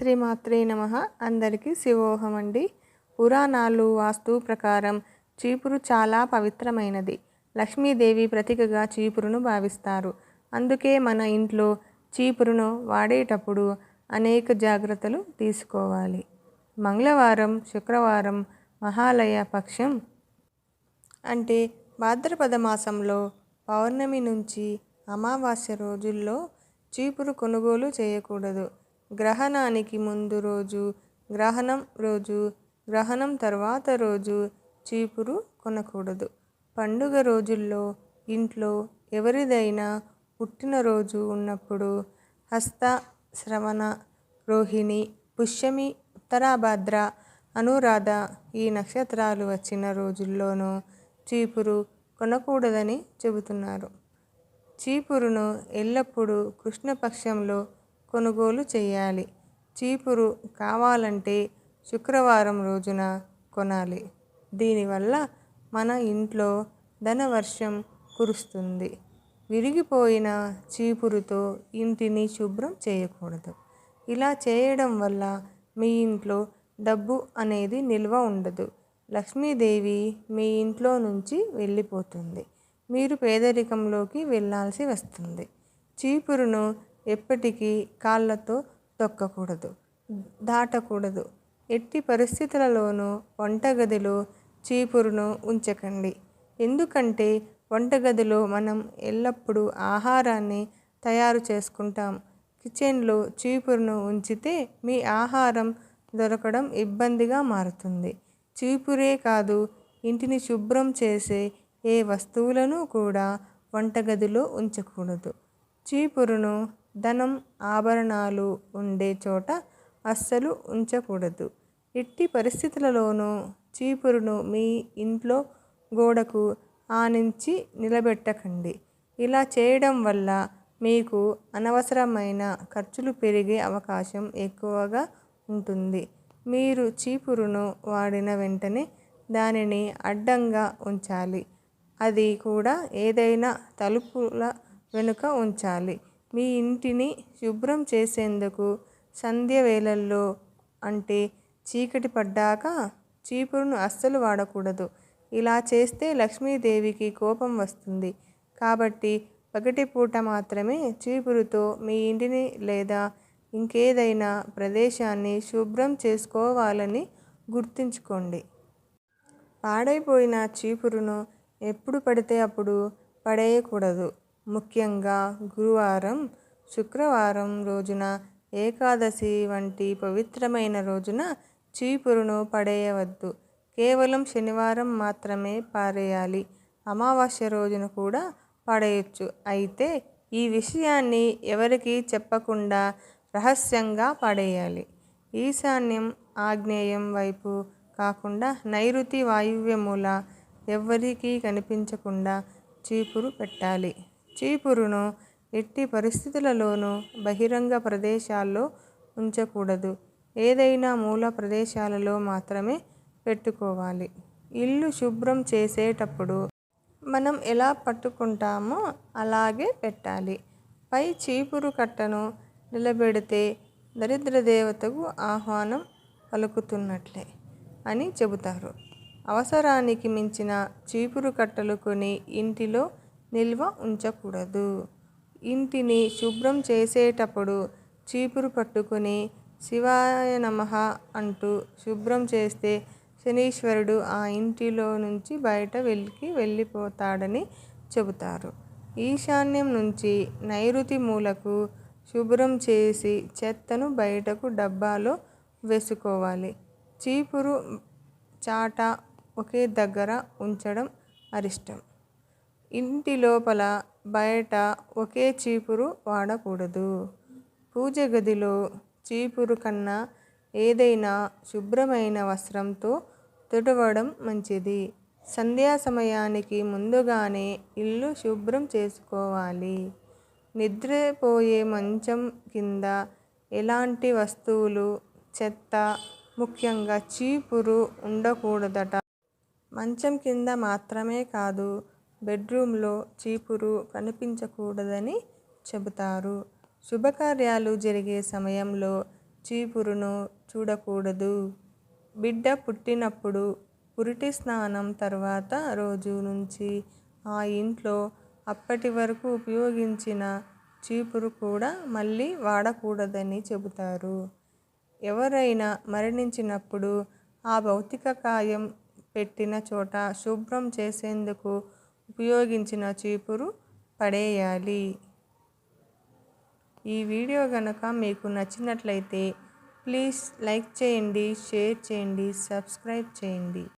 శ్రీమాత్రే నమ. అందరికీ శివోహం అండి పురాణాలు వాస్తు ప్రకారం చీపురు చాలా పవిత్రమైనది. లక్ష్మీదేవి ప్రతీకగా చీపురును భావిస్తారు. అందుకే మన ఇంట్లో చీపురును వాడేటప్పుడు అనేక జాగ్రత్తలు తీసుకోవాలి. మంగళవారం శుక్రవారం మహాలయ పక్షం అంటే భాద్రపద మాసంలో పౌర్ణమి నుంచి అమావాస్య రోజుల్లో చీపురు కొనుగోలు చేయకూడదు. గ్రహణానికి ముందు రోజు గ్రహణం రోజు గ్రహణం తర్వాత రోజు చీపురు కొనకూడదు. పండుగ రోజుల్లో ఇంట్లో ఎవరిదైనా పుట్టినరోజు ఉన్నప్పుడు హస్త శ్రవణ రోహిణి పుష్యమి ఉత్తరాభాద్ర అనురాధ ఈ నక్షత్రాలు వచ్చిన రోజుల్లోనూ చీపురు కొనకూడదని చెబుతున్నారు. చీపురును ఎల్లప్పుడూ కృష్ణపక్షంలో కొనుగోలు చేయాలి. చీపురు కావాలంటే శుక్రవారం రోజున కొనాలి. దీనివల్ల మన ఇంట్లో ధనవర్షం కురుస్తుంది. విరిగిపోయిన చీపురుతో ఇంటిని శుభ్రం చేయకూడదు. ఇలా చేయడం వల్ల మీ ఇంట్లో డబ్బు అనేది నిల్వ ఉండదు. లక్ష్మీదేవి మీ ఇంట్లో నుంచి వెళ్ళిపోతుంది. మీరు పేదరికంలోకి వెళ్ళాల్సి వస్తుంది. చీపురును ఎప్పటికీ కాళ్ళతో తొక్కకూడదు దాటకూడదు. ఎట్టి పరిస్థితులలోనూ వంటగదిలో చీపురును ఉంచకండి. ఎందుకంటే వంటగదిలో మనం ఎల్లప్పుడూ ఆహారాన్ని తయారు చేసుకుంటాం. కిచెన్లో చీపురును ఉంచితే మీ ఆహారం దొరకడం ఇబ్బందిగా మారుతుంది. చీపురే కాదు ఇంటిని శుభ్రం చేసే ఏ వస్తువులను కూడా వంటగదిలో ఉంచకూడదు. చీపురును ధనం ఆభరణాలు ఉండే చోట అస్సలు ఉంచకూడదు. ఎట్టి పరిస్థితులలోనూ చీపురును మీ ఇంట్లో గోడకు ఆనించి నిలబెట్టకండి. ఇలా చేయడం వల్ల మీకు అనవసరమైన ఖర్చులు పెరిగే అవకాశం ఎక్కువగా ఉంటుంది. మీరు చీపురును వాడిన వెంటనే దానిని అడ్డంగా ఉంచాలి. అది కూడా ఏదైనా తలుపుల వెనుక ఉంచాలి. మీ ఇంటిని శుభ్రం చేసేందుకు సంధ్య వేళల్లో అంటే చీకటి పడ్డాక చీపురును అస్సలు వాడకూడదు. ఇలా చేస్తే లక్ష్మీదేవికి కోపం వస్తుంది. కాబట్టి పగటి పూట మాత్రమే చీపురుతో మీ ఇంటిని లేదా ఇంకేదైనా ప్రదేశాన్ని శుభ్రం చేసుకోవాలని గుర్తుంచుకోండి. పాడైపోయిన చీపురును ఎప్పుడు పడితే అప్పుడు పడేయకూడదు. ముఖ్యంగా గురువారం శుక్రవారం రోజున ఏకాదశి వంటి పవిత్రమైన రోజున చీపురును పడేయవద్దు. కేవలం శనివారం మాత్రమే పారేయాలి. అమావాస్య రోజున కూడా పడేయచ్చు. అయితే ఈ విషయాన్ని ఎవరికీ చెప్పకుండా రహస్యంగా పడేయాలి. ఈశాన్యం ఆగ్నేయం వైపు కాకుండా నైరుతి వాయువ్యమూల ఎవ్వరికీ కనిపించకుండా చీపురు పెట్టాలి. చీపురును ఎట్టి పరిస్థితులలోనూ బహిరంగ ప్రదేశాల్లో ఉంచకూడదు. ఏదైనా మూల ప్రదేశాలలో మాత్రమే పెట్టుకోవాలి. ఇల్లు శుభ్రం చేసేటప్పుడు మనం ఎలా పట్టుకుంటామో అలాగే పెట్టాలి. పై చీపురు కట్టను నిలబెడితే దరిద్ర దేవతకు ఆహ్వానం పలుకుతున్నట్లే అని చెబుతారు. అవసరానికి మించిన చీపురు కట్టలు కొని ఇంటిలో నిల్వ ఉంచకూడదు. ఇంటిని శుభ్రం చేసేటప్పుడు చీపురు పట్టుకుని శివాయ నమః అంటూ శుభ్రం చేస్తే శనీశ్వరుడు ఆ ఇంటిలో నుంచి బయట వెళ్ళికి వెళ్ళిపోతాడని చెబుతారు. ఈశాన్యం నుంచి నైరుతి మూలకు శుభ్రం చేసి చెత్తను బయటకు డబ్బాలో వేసుకోవాలి. చీపురు చాట ఒకే దగ్గర ఉంచడం అరిష్టం. ఇంటి లోపల బయట ఒకే చీపురు వాడకూడదు. పూజ గదిలో చీపురు కన్నా ఏదైనా శుభ్రమైన వస్త్రంతో తుడవడం మంచిది. సంధ్యా సమయానికి ముందుగానే ఇల్లు శుభ్రం చేసుకోవాలి. నిద్రపోయే మంచం కింద ఎలాంటి వస్తువులు చెత్త ముఖ్యంగా చీపురు ఉండకూడదట. మంచం కింద మాత్రమే కాదు బెడ్రూమ్లో చీపురు కనిపించకూడదని చెబుతారు. శుభకార్యాలు జరిగే సమయంలో చీపురును చూడకూడదు. బిడ్డ పుట్టినప్పుడు పురిటి స్నానం తర్వాత రోజు నుంచి ఆ ఇంట్లో అప్పటి వరకు ఉపయోగించిన చీపురు కూడా మళ్ళీ వాడకూడదని చెబుతారు. ఎవరైనా మరణించినప్పుడు ఆ భౌతిక కాయం పెట్టిన చోట శుభ్రం చేసేందుకు ఉపయోగించిన చీపురు పడేయాలి. ఈ వీడియో కనుక మీకు నచ్చినట్లయితే ప్లీజ్ లైక్ చేయండి షేర్ చేయండి సబ్స్క్రైబ్ చేయండి.